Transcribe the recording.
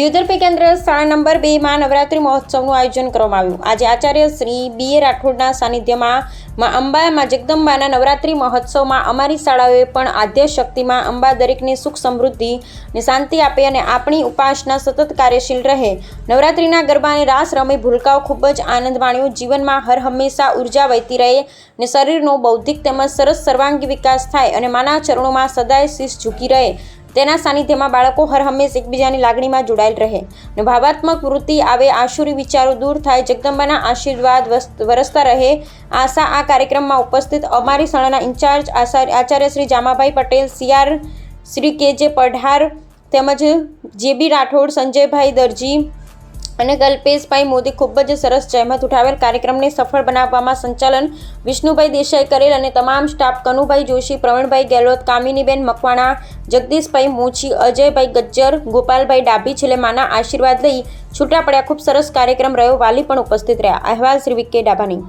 દિયોદર કેન્દ્ર શાળા નંબર બેમાં નવરાત્રિ મહોત્સવનું આયોજન કરવામાં આવ્યું. આજે આચાર્ય શ્રી બી એ રાઠોડના સાનિધ્યમાં માં અંબામાં જગદંબાના નવરાત્રિ મહોત્સવમાં અમારી શાળાઓએ પણ આદ્ય શક્તિમાં અંબા દરેકને સુખ સમૃદ્ધિ ને શાંતિ આપે અને આપણી ઉપાસના સતત કાર્યશીલ રહે. નવરાત્રિના ગરબાને રાસ રમી ભૂલકાઓ ખૂબ જ આનંદ માણ્યો. જીવનમાં હર હંમેશા ઊર્જા વહેતી રહે ને શરીરનો બૌદ્ધિક તેમજ સરસ સર્વાંગી વિકાસ થાય અને માના ચરણોમાં સદાય શીશ ઝૂકી રહે. તેના સાનિધ્યમાં બાળકો હર હંમેશ એકબીજાની લાગણીમાં જોડાયેલ રહે. ને ભાવાત્મક વૃત્તિ આવે, આશુરી વિચારો દૂર થાય, જગદંબાના આશીર્વાદ વરસતા રહે, આશા આ કાર્યક્રમમાં ઉપસ્થિત અમારી શાળાના in charge Acharya Shri Jamabhai Patel, CR Shri K J Padhar તેમજ જે બી રાઠોડ, સંજયભાઈ દરજી અને કલ્પેશભાઈ મોદી ખૂબ જ સરસ જહેમત ઉઠાવેલ કાર્યક્રમને સફળ બનાવવામાં સંચાલન વિષ્ણુભાઈ દેસાઈ કરેલ અને તમામ સ્ટાફ કનુભાઈ જોશી, પ્રવીણભાઈ ગેહલોત, કામિનીબેન મકવાણા, જગદીશભાઈ મોચી અજયભાઈ ગજ્જર, ગોપાલભાઈ ડાભી છેલ્લે માના આશીર્વાદ લઈ છૂટા પડ્યા ખૂબ સરસ કાર્યક્રમ રહ્યો. વાલી પણ ઉપસ્થિત રહ્યા. અહેવાલ શ્રી વિકે ડાભાની.